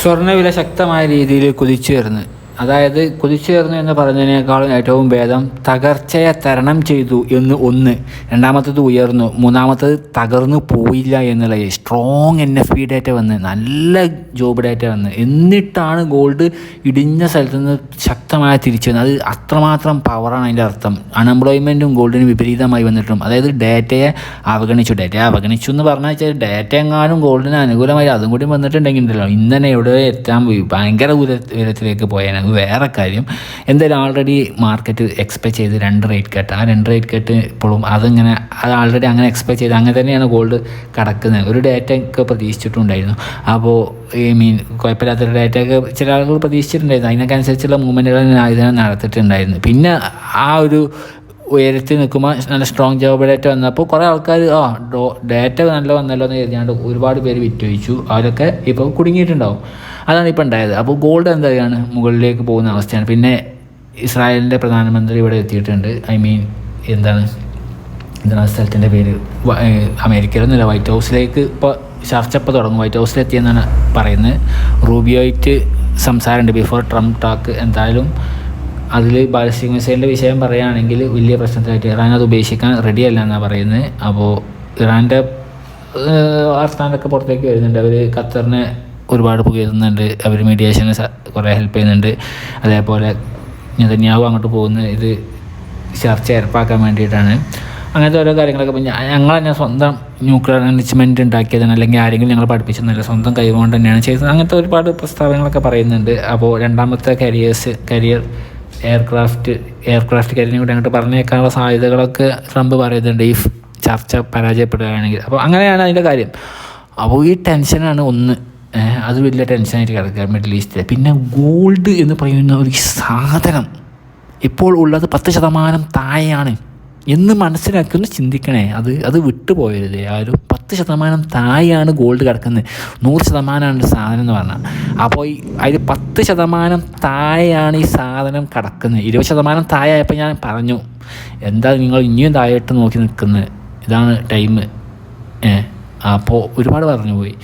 സ്വർണവില ശക്തമായ രീതിയിൽ കുതിച്ചുയർന്ന്. അതായത് കുതിച്ചുയർന്നു എന്ന് പറഞ്ഞതിനേക്കാളും ഏറ്റവും ഭേദം തകർച്ചയെ തരണം ചെയ്തു എന്ന് ഒന്ന്. രണ്ടാമത്തത് ഉയർന്നു. മൂന്നാമത്തത് തകർന്നു പോയില്ല എന്നുള്ളത് strong N F P data വന്ന് നല്ല ജോബ് ഡേറ്റ വന്ന്. എന്നിട്ടാണ് ഗോൾഡ് ഇടിഞ്ഞ സ്ഥലത്ത് നിന്ന് ശക്തമായി തിരിച്ചു വന്നത്. അത് അത്രമാത്രം പവറാണ് അതിന്റെ അർത്ഥം. അൺഎംപ്ലോയ്മെന്റും ഗോൾഡിന് വിപരീതമായി വന്നിട്ടും അതായത് ഡേറ്റയെ അവഗണിച്ചു. ഡേറ്റയെ അവഗണിച്ചു എന്ന് പറഞ്ഞാൽ വെച്ചാൽ ഡേറ്റ എങ്ങാനും ഗോൾഡിന് അനുകൂലമായി അതും കൂടി വന്നിട്ടുണ്ടെങ്കിൽ ഉണ്ടല്ലോ. ഇന്ന് എവിടെ എത്താൻ പോയി. ഭയങ്കര ഉയര ഉയരത്തിലേക്ക് പോയേനെ. അത് വേറെ കാര്യം. എന്തായാലും ആൾറെഡി മാർക്കറ്റ് എക്സ്പെക്ട് ചെയ്ത് രണ്ട് റേറ്റ് കട്ട് ആ രണ്ട് റേറ്റ് കട്ട് ഇപ്പോഴും അതിങ്ങനെ അത് ആൾറെഡി അങ്ങനെ എക്സ്പെക്ട് ചെയ്ത് അങ്ങനെ തന്നെയാണ് ഗോൾഡ് കിടക്കുന്നത്. ഒരു ഡേറ്റ ഒക്കെ പ്രതീക്ഷിച്ചിട്ടുണ്ടായിരുന്നു. അപ്പോൾ ഈ മീൻ കുഴപ്പമില്ലാത്തൊരു ഡേറ്റ ഒക്കെ ചില ആളുകൾ പ്രതീക്ഷിച്ചിട്ടുണ്ടായിരുന്നു. അതിനൊക്കെ അനുസരിച്ചുള്ള മൂവ്മെന്റുകൾ ഇതിനെ നടത്തിയിട്ടുണ്ടായിരുന്നു പിന്നെ ആ ഒരു ഉയരത്തിൽ നിൽക്കുമ്പോൾ നല്ല സ്ട്രോങ് ജോബ് ഡേറ്റ വന്നപ്പോൾ കുറേ ആൾക്കാർ ആ ഡോ ഡേറ്റ നല്ല വന്നല്ലോ എന്ന് കരുതിയാണ്ട് ഒരുപാട് പേര് വിറ്റൊഴിച്ചു. അവരൊക്കെ ഇപ്പോൾ കുടുങ്ങിയിട്ടുണ്ടാവും. അതാണ് ഇപ്പോൾ ഉണ്ടായത്. അപ്പോൾ ഗോൾഡ് എന്താണ് മുകളിലേക്ക് പോകുന്ന അവസ്ഥയാണ്. പിന്നെ ഇസ്രായേലിന്റെ പ്രധാനമന്ത്രി ഇവിടെ എത്തിയിട്ടുണ്ട്. ഐ മീൻ എന്താണ്? എന്താണ് ആ സ്ഥലത്തിന്റെ പേര്? അമേരിക്കയിലൊന്നുമില്ല വൈറ്റ് ഹൗസിലേക്ക് ഇപ്പോൾ ചർച്ച ഇപ്പോൾ തുടങ്ങും. വൈറ്റ് ഹൗസിലെത്തിയെന്നാണ് പറയുന്നത്. റൂബിയോയിട്ട് സംസാരമുണ്ട്. ബിഫോർ ട്രംപ് ടാക്ക് എന്തായാലും അതിൽ ബാലസ്റ്റിക് മിസൈലിന്റെ വിഷയം പറയുകയാണെങ്കിൽ വലിയ പ്രശ്നത്തിലായിട്ട് ഇറാൻ അത് ഉപേക്ഷിക്കാൻ റെഡിയല്ല എന്നാണ് പറയുന്നത്. അപ്പോൾ ഇറാന്റെ വാർത്താനൊക്കെ പുറത്തേക്ക് വരുന്നുണ്ട്. അവർ ഖത്തറിനെ ഒരുപാട് പുകയുന്നുണ്ട് അവർ മീഡിയേഷന് കുറേ ഹെൽപ്പ് ചെയ്യുന്നുണ്ട്. അതേപോലെ നെതന്യാഹു അങ്ങോട്ട് പോകുന്നത് ഇത് ചർച്ച ഏർപ്പാക്കാൻ വേണ്ടിയിട്ടാണ്. അങ്ങനത്തെ ഓരോ കാര്യങ്ങളൊക്കെ ഇപ്പം ഞങ്ങൾ തന്നെ സ്വന്തം ന്യൂക്ലിയർ അനേജ്മെന്റ് ഉണ്ടാക്കിയതാണ്. അല്ലെങ്കിൽ ആരെങ്കിലും ഞങ്ങൾ പഠിപ്പിച്ചെന്നല്ല. സ്വന്തം കൈകൊണ്ട് തന്നെയാണ് ചെയ്തത്. അങ്ങനത്തെ ഒരുപാട് പ്രസ്താവനകളൊക്കെ പറയുന്നുണ്ട്. അപ്പോൾ രണ്ടാമത്തെ കരിയേഴ്സ് കരിയർ എയർക്രാഫ്റ്റ് എയർക്രാഫ്റ്റ് കരിയറിനെ കൂടി അങ്ങോട്ട് പറഞ്ഞേക്കാനുള്ള സാധ്യതകളൊക്കെ ട്രംപ് പറയുന്നുണ്ട്. ഈ ചർച്ച പരാജയപ്പെടുകയാണെങ്കിൽ. അപ്പോൾ അങ്ങനെയാണ് അതിന്റെ കാര്യം. അപ്പോൾ ഈ ടെൻഷനാണ് ഒന്ന്. അത് വലിയ ടെൻഷനായിട്ട് കിടക്കുക മിഡിൽ ഈസ്റ്റിൽ. പിന്നെ ഗോൾഡ് എന്ന് പറയുന്ന ഒരു സാധനം ഇപ്പോൾ ഉള്ളത് പത്ത് ശതമാനം താഴെയാണ്. എന്ന് മനസ്സിലാക്കി ഒന്ന് ചിന്തിക്കണേ. അത് അത് വിട്ടുപോയരുത് ആരും പത്ത് ശതമാനം താഴെയാണ് ഗോൾഡ് കിടക്കുന്നത്. നൂറ് ശതമാനമാണ് ഒരു സാധനം എന്ന് പറഞ്ഞാൽ. അപ്പോൾ ഈ അതിൽ പത്ത് ശതമാനം താഴെയാണ് ഈ സാധനം കിടക്കുന്നത്. ഇരുപത് ശതമാനം താഴെയായപ്പോൾ ഞാൻ പറഞ്ഞു എന്താ നിങ്ങൾ ഇനിയും താഴെയിട്ട് നോക്കി നിൽക്കുന്നത്? ഇതാണ് ടൈം ഏ അപ്പോൾ ഒരുപാട് പറഞ്ഞു പോയി.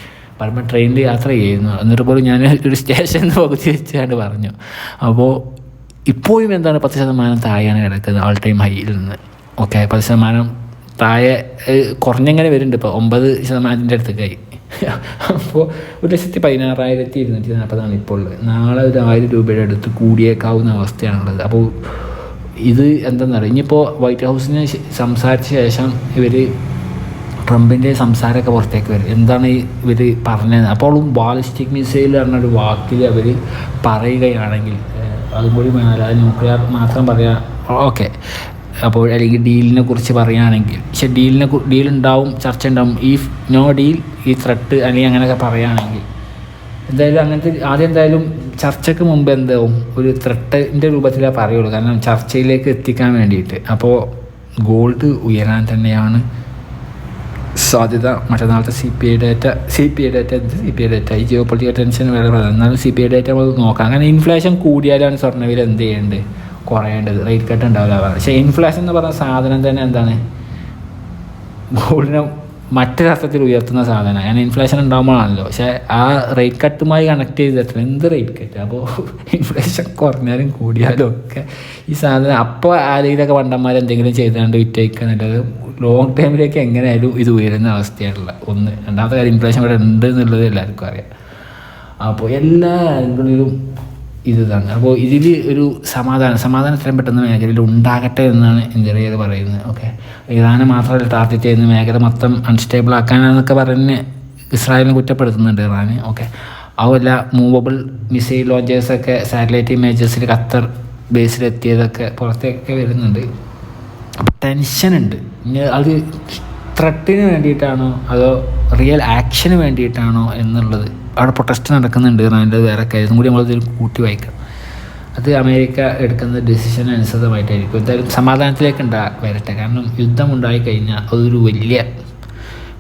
പറയുമ്പോൾ ട്രെയിനിൽ യാത്ര ചെയ്യുന്നു. എന്നിട്ട് പോലും ഞാൻ ഒരു സ്റ്റേഷനിൽ പകുതി വെച്ചാണ്ട് പറഞ്ഞു. അപ്പോൾ ഇപ്പോഴും എന്താണ് പത്ത് ശതമാനം താഴെയാണ് കിടക്കുന്നത്? ഓൾ ടൈം ഹൈയിൽ നിന്ന്. ഓക്കെ പത്ത് ശതമാനം താഴെ കുറഞ്ഞെങ്ങനെ വരുന്നുണ്ട്. ഇപ്പോൾ ഒമ്പത് ശതമാനത്തിന്റെ അടുത്തേക്കായി അപ്പോൾ ഒരു ലക്ഷത്തി പതിനാറായിരത്തി ഇരുന്നൂറ്റി നാൽപ്പതാണ് ഇപ്പോൾ ഉള്ളത്. നാളെ ഒരു ആയിരം രൂപയുടെ അടുത്ത് കൂടിയേക്കാവുന്ന അവസ്ഥയാണുള്ളത്. അപ്പോൾ ഇത് എന്താണെന്നറിയാം ഇനിയിപ്പോൾ വൈറ്റ് ഹൗസിന് സംസാരിച്ച ശേഷം ഇവർ ട്രംപിന്റെ സംസാരമൊക്കെ പുറത്തേക്ക് വരും. എന്താണ് ഇവർ പറഞ്ഞത് അപ്പോഴും ബാലിസ്റ്റിക് മിസൈൽ പറഞ്ഞൊരു വാക്കിൽ അവർ പറയുകയാണെങ്കിൽ അതും കൂടി ന്യൂക്ലിയർ മാത്രം പറയാം ഓക്കെ. അപ്പോൾ അല്ലെങ്കിൽ ഡീലിനെ കുറിച്ച് പറയുകയാണെങ്കിൽ പക്ഷെ ഡീലിനെ ഡീൽ ഉണ്ടാവും ചർച്ച ഉണ്ടാവും. ഈ നോ ഡീൽ ഈ ത്രട്ട് അല്ലെങ്കിൽ അങ്ങനെയൊക്കെ പറയുകയാണെങ്കിൽ. എന്തായാലും അങ്ങനത്തെ ആദ്യം എന്തായാലും ചർച്ചയ്ക്ക് മുമ്പ് എന്താവും ഒരു ത്രട്ടിന്റെ രൂപത്തിലേ പറയുള്ളൂ. കാരണം ചർച്ചയിലേക്ക് എത്തിക്കാൻ വേണ്ടിയിട്ട്. അപ്പോൾ ഗോൾഡ് ഉയരാൻ തന്നെയാണ് സാധ്യത. മറ്റന്നാളത്തെ C P I data C P I data എന്ത്? സി പി ഐ ഡേറ്റ ഈ ജിയോ പൊളിറ്റിക്കൽ ടെൻഷൻ വേറെ എന്നാലും സി പി ഐ ഡേറ്റ നമുക്ക് നോക്കാം. അങ്ങനെ ഇൻഫ്ലേഷൻ കൂടിയാലാണ് സ്വർണവില എന്ത് ചെയ്യേണ്ടത്? കുറയേണ്ടത്. റേറ്റ് കട്ട് ഉണ്ടാവില്ല പക്ഷേ ഇൻഫ്ലേഷൻ എന്ന് പറഞ്ഞ സാധനം തന്നെ എന്താണ്? ഗോൾഡിനെ മറ്റൊരർത്ഥത്തിൽ ഉയർത്തുന്ന സാധനം ഞാൻ ഇൻഫ്ലേഷൻ ഉണ്ടാകുമ്പോഴാണല്ലോ. പക്ഷേ ആ റേറ്റ് കട്ടുമായി കണക്ട് ചെയ്തിട്ട് എന്ത് റേറ്റ് കട്ട് അപ്പോൾ ഇൻഫ്ലേഷൻ കുറഞ്ഞാലും കൂടിയാലും ഒക്കെ ഈ സാധനം അപ്പോൾ ആ രീതിയിലൊക്കെ പണ്ടന്മാർ എന്തെങ്കിലും ചെയ്തുകൊണ്ട് വിറ്റേക്കുക എന്നുള്ളത് ലോങ് ടൈമിലേക്ക് എങ്ങനെയായാലും ഇത് ഉയരുന്ന അവസ്ഥയായിട്ടുള്ള ഒന്ന്. രണ്ടാമത്തെ കാര്യം ഇൻഫ്ലേഷൻ ഇവിടെ ഉണ്ട് എന്നുള്ളത് എല്ലാവർക്കും അറിയാം. അപ്പോൾ എല്ലാ ആംഗിളിലും ഇത് തന്നെ അപ്പോൾ ഇതിൽ ഒരു സമാധാനം സമാധാനം എത്രയും പെട്ടെന്ന് മേഖലയിൽ ഉണ്ടാകട്ടെ എന്നാണ് ഇന്ത്യയിൽ പറയുന്നത്. ഓക്കെ? ഇറാനെ മാത്രമല്ല ടാർഗറ്റ് ചെയ്യുന്ന മേഖല മൊത്തം അൺസ്റ്റേബിൾ ആക്കാനാന്നൊക്കെ പറഞ്ഞ് ഇസ്രായേലിനെ കുറ്റപ്പെടുത്തുന്നുണ്ട് ഇറാന്. ഓക്കെ? അതുമല്ല മൂവബിൾ മിസൈൽ ലോഞ്ചേഴ്സൊക്കെ സാറ്റലൈറ്റ് ഇമേജസിൽ ഖത്തർ ബേസിലെത്തിയതൊക്കെ പുറത്തേക്കൊക്കെ വരുന്നുണ്ട്. ടെൻഷനുണ്ട് അത് ത്രട്ടിന് വേണ്ടിയിട്ടാണോ അതോ റിയൽ ആക്ഷന് വേണ്ടിയിട്ടാണോ എന്നുള്ളത്. അവിടെ പ്രൊട്ടസ്റ്റ് നടക്കുന്നുണ്ട്. അതിന്റെ വേറെ കാര്യം കൂടി നമ്മളതിൽ കൂട്ടി വായിക്കാം. അത് അമേരിക്ക എടുക്കുന്ന ഡെസിഷൻ അനുസൃതമായിട്ടായിരിക്കും. എന്തായാലും സമാധാനത്തിലേക്ക് ഉണ്ടാ വരട്ടെ. കാരണം യുദ്ധം ഉണ്ടായി കഴിഞ്ഞാൽ അതൊരു വലിയ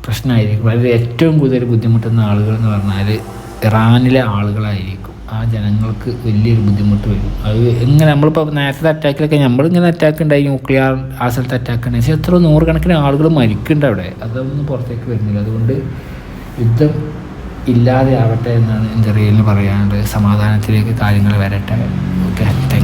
പ്രശ്നമായിരിക്കും. വളരെ ഏറ്റവും കൂടുതൽ ബുദ്ധിമുട്ടുന്ന ആളുകൾ എന്ന് പറഞ്ഞാൽ ഇറാനിലെ ആളുകളായിരിക്കും. ആ ജനങ്ങൾക്ക് വലിയൊരു ബുദ്ധിമുട്ട് വരും. അത് എങ്ങനെ നമ്മളിപ്പോൾ നേരത്തെ അറ്റാക്കിലൊക്കെ നമ്മളിങ്ങനെ അറ്റാക്ക് ഉണ്ടായി ന്യൂക്ലിയർ ആ സ്ഥലത്ത് അറ്റാക്ക് ഉണ്ടായി. പക്ഷേ എത്ര നൂറുകണക്കിന് ആളുകൾ മരിക്കുന്നുണ്ട് അവിടെ. അതൊന്നും പുറത്തേക്ക് വരുന്നില്ല. അതുകൊണ്ട് യുദ്ധം ഇല്ലാതെ ആവട്ടെ എന്നാണ് എന്റെ റീലിന് പറയാനുള്ളത്. സമാധാനത്തിലേക്ക് കാര്യങ്ങൾ വരട്ടെ. Okay thank